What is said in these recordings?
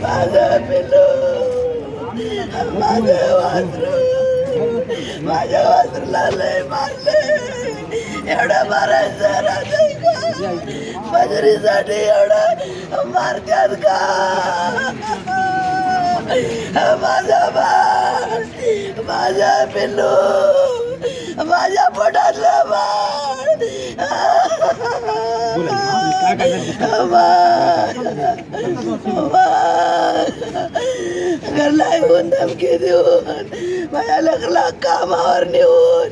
माझं पिलू माझं वासरू माझ्या वासरूला लय मारले एवढं मारायचं राहतंय का मजुरीसाठी एवढं मारत्यात का माझा बाळ माझा पिलू माझ्या पोटातलं बाळ. घरला येऊन धमकी देऊन माझ्या लग्नाला कामावर नेऊन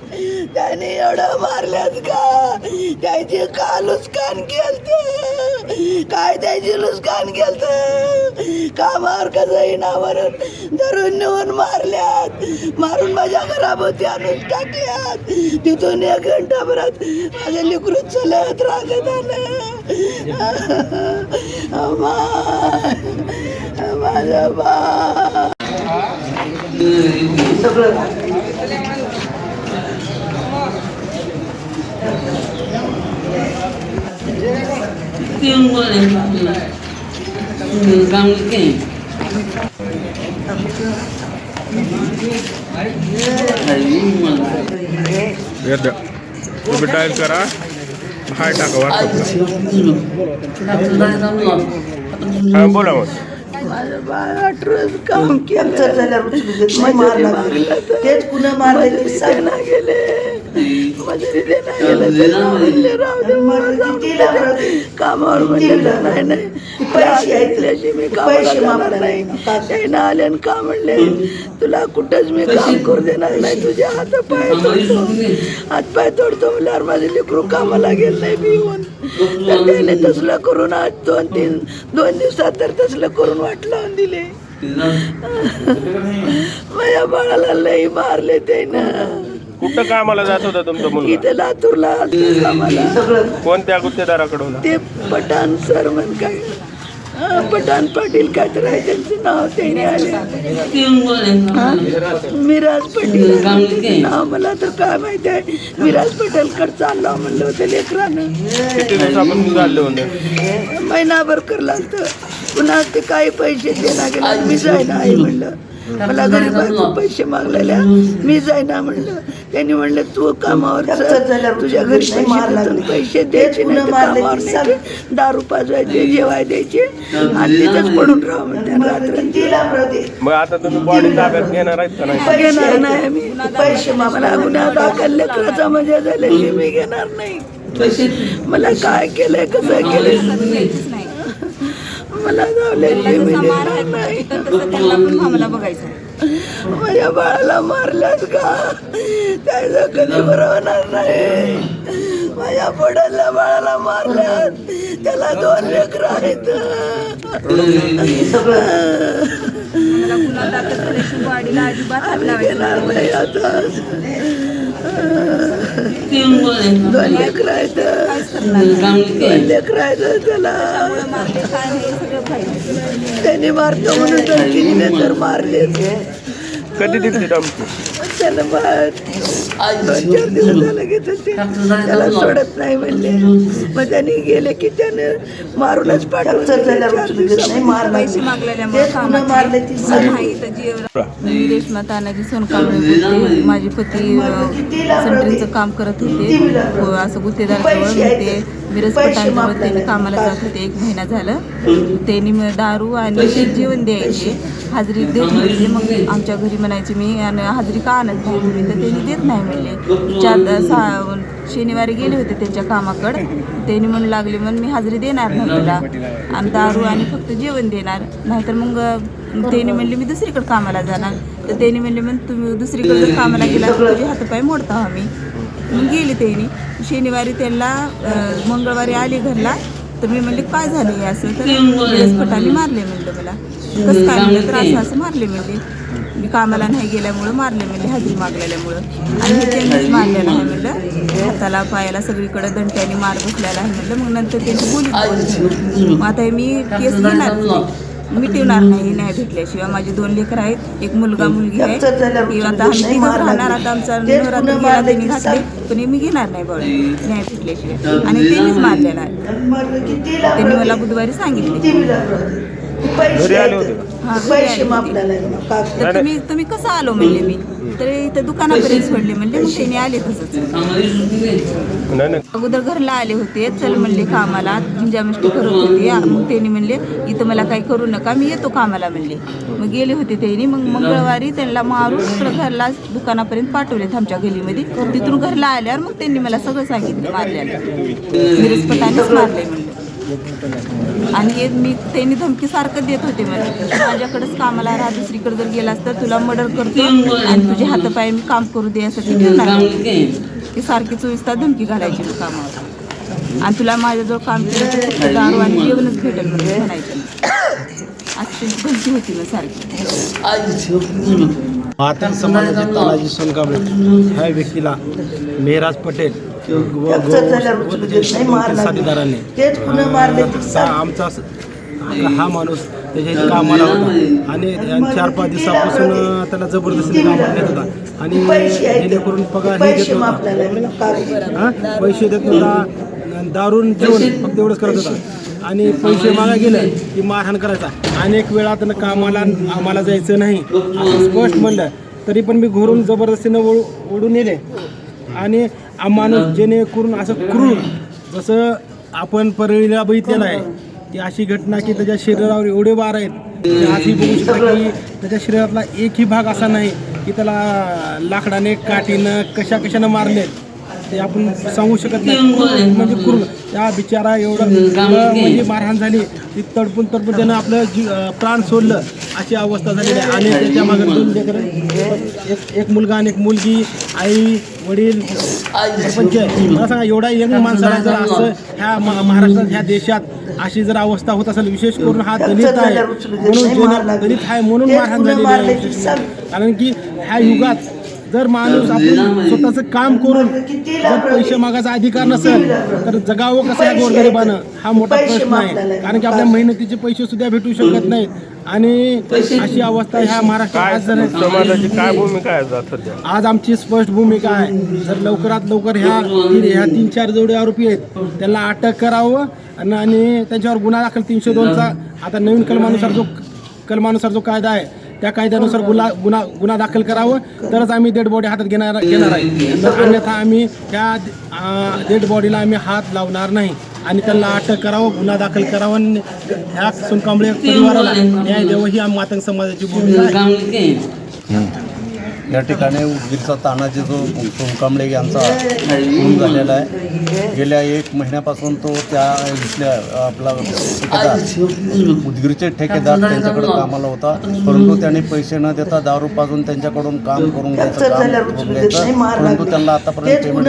त्याने एवढं मारल्यात का? त्याची का लुस्कान केलत? काय त्याची लुस्कान केलत? कामावर कसं इनावरून धरून नेऊन मारल्यात? मारून माझ्या घराभोवती आणून टाकल्यात. तिथून एक घंटाभरात माझं लिकरूच चलत रागत आलं. माझा बा सगळं डायल करा हाय टाका बोला मग. काम केलं झाल्यावर तेच पुन्हा मारले मजुरी गेले दे कामावर म्हणजे नाही नाही पैसे ऐकल्याशी मी कामाला पैसे नाही नाही. त्यानं आले आणि का म्हणले तुला कुठंच मी काम करू देणार नाही तुझे हात पाय तोडतो हात पाय तोडतो म्हणल्यावर माझे लेकरू कामाला गेलं नाही मी येऊन तर त्याने तसलं करून आज दोन तीन दोन दिवसात तर तसलं करून वाट लावून दिले माझ्या बाळाला लई मारले त्यानं कुठं कामाला जात होता तुमचा मुलगा? इथे लातूरला कामाला कोणत्या गुत्तेदाराकडून? ते पठाण सर म्हण काय. हा, पठाण पाटील काय तर आहे त्यांचं नाव त्याने आले. हा? मिराज पाटील. नाव मला तर काय माहिती आहे. मिराज पटेलकडे चाललो म्हणलं होतं लेकरानं. किती दिवसापासून चालले होते? महिनाभर करला तर पुन्हा ते काही पैसे देणार गेला मी जाईना आई म्हणलं. मला गरीबाचे पैसे मागलेल्या. मी जाईना म्हणलं. त्यांनी म्हणलं तू कामावर. तुझ्या घरी पैसे. पैसे द्यायचे नाही कामावर. दारू पाजवायचे जेवाय द्यायचे. आणि तिथंच पडून राहा म्हणते मग आता तुम्ही बॉडी ताब्यात घेणार आहेत का नाही? घेणार नाही मी पैसे मला गुन्हा दाखल लेकराचा मजा झाल्याशी मी घेणार नाही. मला काय केलंय कसं केलंय? मला जावल्याशी मी घेणार नाही. बघायचं माझ्या बाळाला मारल्यात का? त्याचं कधी बरं होणार नाही. माझ्या पोटातल्या बाळाला मारल्यात त्याला दोन लेकर आहेत. आम्ही लावायचा घेणार नाही आता. दोन लेकर आहेत दोन लेकर आहेत त्याला त्याने मारतो म्हणून तर मारले कधी दिसली त्याला दोन चार दिवस झालं घेत होते. त्याला सोडत नाही म्हणले. मग त्यांनी गेले की त्यानं मारूनच मी रेश्मा तानाजी सोनकांबळे बोलते माझे पती सेंटरिंगचं काम करत होते. व असं गुत्तेदार होते. मिरज पटांजवळ त्यांनी कामाला जात होते. एक महिना झालं. त्यांनी मग दारू आणि जेवण द्यायचे. हाजरी देत नव्हते मग आमच्या घरी म्हणायचे मी आणि हाजरी का आणत नाही तुम्ही? तर त्यांनी देत नाही म्हणले. चार सहा शनिवारी गेले होते त्यांच्या कामाकडं. त्यांनी म्हणू लागले म्हणून मी हाजरी देणार नाही तुला. आणि दारू आणि फक्त जेवण देणार. नाहीतर मग त्यांनी म्हणले मी दुसरीकडे कामाला जाणार. तर त्यांनी म्हणले मग तुम्ही दुसरीकडे कामाला गेला तुझे हातपाय मोडता आम्ही. मग गेले त्यांनी शनिवारी त्यांना मंगळवारी आले घरला. तर मी म्हणले काय झालं असं? तर विरसपटाने मारले म्हणलं मला. कसं काय म्हणलं? तर असं असं मारले म्हणले. मी कामाला नाही गेल्यामुळं मारले म्हणले हजेरी मागलेल्यामुळं. आणि त्यांनीच मारलेलं आहे म्हणलं. हाताला पायाला सगळीकडे दंट्याने मार बसलेला आहे म्हणलं. मग नंतर त्यांची बोली मग आता हे मी केस घेणार होते मिटवणार नाही न्याय भेटल्याशिवाय. माझे दोन लेकर आहेत एक मुलगा मुलगी आहे. उचलून आता आम्ही मारला राहणार. आता आमचा नवरात्र गेला त्यांनी घातले. पण मी घेणार नाही बाबा न्याय भेटल्याशिवाय. आणि त्यांनीच मारलेला आहे त्यांनी मला बुधवारी सांगितले. हा, तुम्ही तुम्ही कसं आलो म्हणले मी? तर इथं दुकानापर्यंत सोडले म्हणले मग त्यांनी आले तसंच. नाही नाही. अगोदर घरला आले होते चल म्हणले कामाला जिंजामिष्टी करत होते. मग त्यांनी म्हणले इथं मला काही करू नका मी येतो कामाला म्हणले. मग गेले होते त्यांनी मग मंगळवारी त्यांना मारून इकडं घरला दुकानापर्यंत पाठवलेत आमच्या गलीमध्ये. तिथून घरला आल्यावर मग त्यांनी मला सगळं सांगितलं मारल्याला. मिरजपटानेच मारले म्हणले. आणि हे मी त्यांनी धमकीसारखं देत होते मला. माझ्याकडेच कामाला राहा दुसरीकडे जर गेलास तर तुला मर्डर करतो आणि तुझे हातपाय मी काम करू दे यासाठी ठेवणार ती सारखी चोवीस तास धमकी घालायची मी कामावर. आणि तुला माझ्याजवळ काम केलं तर दारू आणि जेवणच भेटेल म्हणून म्हणायचं. अशी धमकी होती ना सारखी. आज समाजाचे तानाजी सोनकांबळे. ह्या व्यक्तीला मेहराज पटेल साथीदारांनी. आमचा हा माणूस त्याच्या कामाला होता. आणि चार पाच दिवसापासून त्याला जबरदस्तीने कामाला नेत होता. आणि. जेणेकरून पगार हे देत पैसे नव्हता मापला नाही म्हणा, कागद. हा पैसे देत नव्हता. दारून जेवण फक्त एवढंच करत होता. आणि पैसे मागा गेलं की मारहाण करायचा. अनेक वेळा त्यानं कामाला आम्हाला जायचं नाही. स्पष्ट म्हणलं. तरी पण मी घरून जबरदस्तीनं ओढ ओढून नेले. आणि माणूस जेणेकरून असं क्रूर जसं आपण परळीला बघितलेलं आहे की अशी घटना की त्याच्या शरीरावर एवढे वार आहेत अशी बघू शकता की त्याच्या शरीरातला एकही भाग असा नाही की त्याला लाकडाने काठीनं कशा कशानं मारले ते आपण सांगू शकत नाही. म्हणजे क्रूर त्या बिचारा एवढं म्हणजे मारहाण झाली. ती तडपून तडपून त्यानं आपलं जी प्राण सोडलं. अशी अवस्था झालेली आहे. आणि त्याच्यामागे दोन लेकरं. एक एक मुलगा आणि एक मुलगी आई वडील सरपंच. मला सांगा एवढा यंग माणसाला जर असं ह्या महाराष्ट्रात ह्या देशात अशी जर अवस्था होत असेल विशेष करून हा दलित आहे. म्हणून दलित आहे म्हणून मारहाण झालेली आहे. कारण की ह्या युगात जर माणूस आपण स्वतःचं काम करून जर पैसे मागायचा अधिकार नसेल तर जगावं कसं या गोरगरिबानं? हा मोठा प्रश्न आहे. कारण की आपल्या मेहनतीचे पैसे सुद्धा भेटू शकत नाहीत. आणि अशी अवस्था ह्या महाराष्ट्रात. समाजाची काय भूमिका आहे आज आमची स्पष्ट भूमिका आहे. जर लवकरात लवकर ह्या ह्या तीन चार जेवढे आरोपी आहेत त्यांना अटक करावं आणि- आणि त्यांच्यावर गुन्हा दाखल तीनशे दोनचा. आता नवीन कलमानुसार जो कलमानुसार जो कायदा आहे त्या कायद्यानुसार गुन्हा गुन्हा गुन्हा दाखल करावं तरच आम्ही डेड बॉडी हातात घेणार घेणार आहे. अन्यथा आम्ही त्या डेड बॉडीला आम्ही हात लावणार नाही. आणि त्यांना अटक करावं गुन्हा दाखल करावं आणि ह्या सोनकांबळे परिवाराला न्याय द्यावं ही आम मातंग समाजाची भूमिका आहे. या ठिकाणी उदगीरचा तानाजी जो सोनकांबळे यांचा खून झालेला आहे गेल्या एक महिन्यापासून तो त्या इथल्या आपला ठेकेदार उदगीरचे ठेकेदार त्यांच्याकडे कामाला होता परंतु त्यांनी पैसे न देता दारू पाजून त्यांच्याकडून काम करून घ्यायचं काम करून घ्यायचं. परंतु त्यांना आतापर्यंत पेमेंट.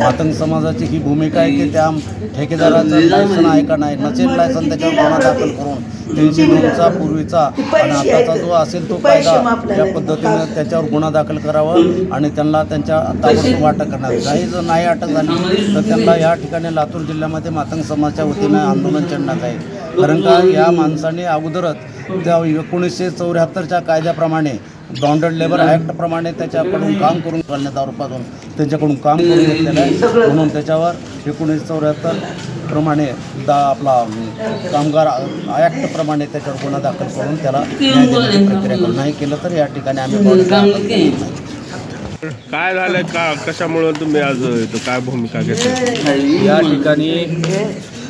मातंग समाजाची ही भूमिका आहे की त्या ठेकेदाराचं लायसन आहे का नाही नसेल लायसन त्याच्यावर गुन्हा दाखल करून तीनशे दोनचा पूर्वीचा आणि आताचा जो असेल तो कायदा या पद्धतीनं त्याच्यावर गुन्हा दाखल करावा आणि त्यांना त्यांच्या ताबडतोब अटक करणार काही जर नाही अटक झाली तर त्यांना या ठिकाणी लातूर जिल्ह्यामध्ये मातंग समाजाच्या वतीनं आंदोलन छेडण्यात आहे कारण का या माणसाने अगोदरच त्या एकोणीसशे चौऱ्याहत्तरच्या कायद्याप्रमाणे बॉन्डेड लेबर ॲक्टप्रमाणे त्याच्याकडून काम करून करण्यात आरोपातून त्यांच्याकडून काम करून घेतलेलं आहे. म्हणून त्याच्यावर एकोणीसशे चौऱ्याहत्तर प्रमाणे दा आपला कामगार ॲक्टप्रमाणे त्याच्यावर गुन्हा दाखल करून त्याला न्याय देण्याची प्रक्रिया करू नाही केलं तर या ठिकाणी आम्ही काय काय झालंय? का कशामुळं तुम्ही आज इथं काय भूमिका घेतली? या ठिकाणी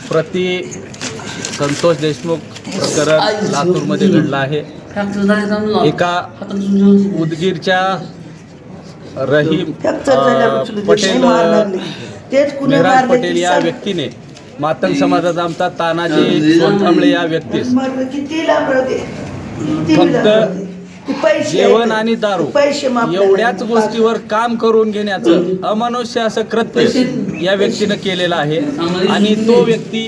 प्रति संतोष देशमुख प्रकरण लातूरमध्ये घडलं आहे. एका उदगीरच्या रहीम अ, पटेल पटेल या. व्यक्तीने मातंग समाजाचा आमचा तानाजी सोनकांबळे या व्यक्तीस. फक्त जेवण आणि दारू एवढ्याच गोष्टीवर काम करून घेण्याचं अमनुष्य असं कृत्य या व्यक्तीनं केलेलं आहे. आणि तो व्यक्ती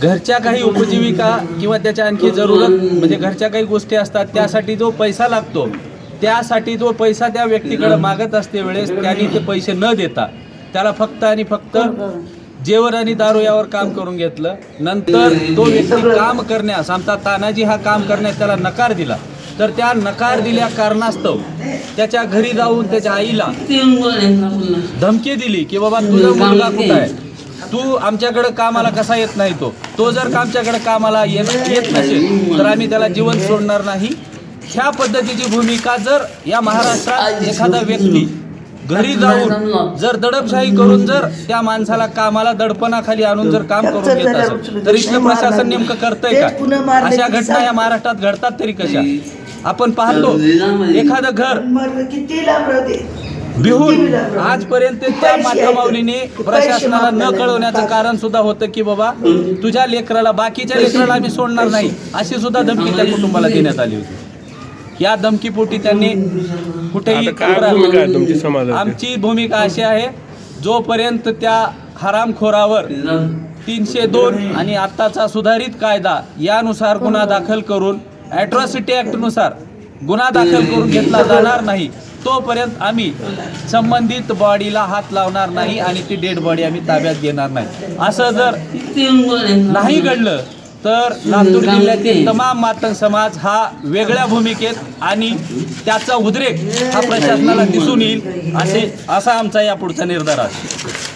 घरच्या काही उपजीविका किंवा त्याच्या आणखी जरूरत म्हणजे घरच्या काही गोष्टी असतात त्यासाठी जो पैसा लागतो त्यासाठी जो पैसा त्या व्यक्तीकडे मागत असते वेळेस त्यांनी ते पैसे न देता त्याला फक्त आणि फक्त जेवण आणि दारू यावर काम करून घेतलं. नंतर तो व्यक्ती काम करण्यास आमचा तानाजी हा काम करण्यास त्याला नकार दिला. तर त्या नकार दिल्या कारणास्तव त्याच्या घरी जाऊन त्याच्या आईला धमकी दिली की बाबा तुझा मुलगा कुठं आहे? तू आमच्याकडं कामाला कसा येत नाही तो? तो जर का आमच्याकडं कामाला येत येत नसेल तर आम्ही त्याला जीवन सोडणार नाही. ह्या पद्धतीची भूमिका जर या महाराष्ट्रात एखादा व्यक्ती घरी जाऊन जर दडपशाही करून जर त्या माणसाला कामाला दडपणाखाली आणून जर काम करून घेत असेल तर इथलं प्रशासन नेमकं करतंय का? अशा घटना या महाराष्ट्रात घडतात तरी कशा? आपण पाहतो एखादं घर बिहून आजपर्यंत त्या माता माऊलीने प्रशासनाला न कळवण्याचं कारण सुद्धा होतं की बाबा तुझ्या लेकराला बाकीच्या लेकराला आम्ही सोडणार नाही अशी सुद्धा धमकी त्या कुटुंबाला देण्यात आली होती. या धमकीपोटी त्यांनी कुठेही आता काय तक्रार- भूमिका आहे तुमची समाजाची? आमची भूमिका अशी आहे जोपर्यंत त्या हरामखोरावर तीनशे दोन आणि आत्ताचा सुधारित कायदा यानुसार गुन्हा दाखल करून ॲट्रॉसिटी ॲक्टनुसार गुन्हा दाखल करून घेतला जाणार नाही तोपर्यंत आम्ही संबंधित बॉडीला हात लावणार नाही आणि ती डेड बॉडी आम्ही ताब्यात घेणार नाही असं जर नाही घडलं तर लातूर जिल्ह्यातील तमाम मातंग समाज हा वेगळ्या भूमिकेत आणि त्याचा उद्रेक हा प्रशासनाला दिसून येईल असे असा आमचा या पुढचा निर्धार आहे.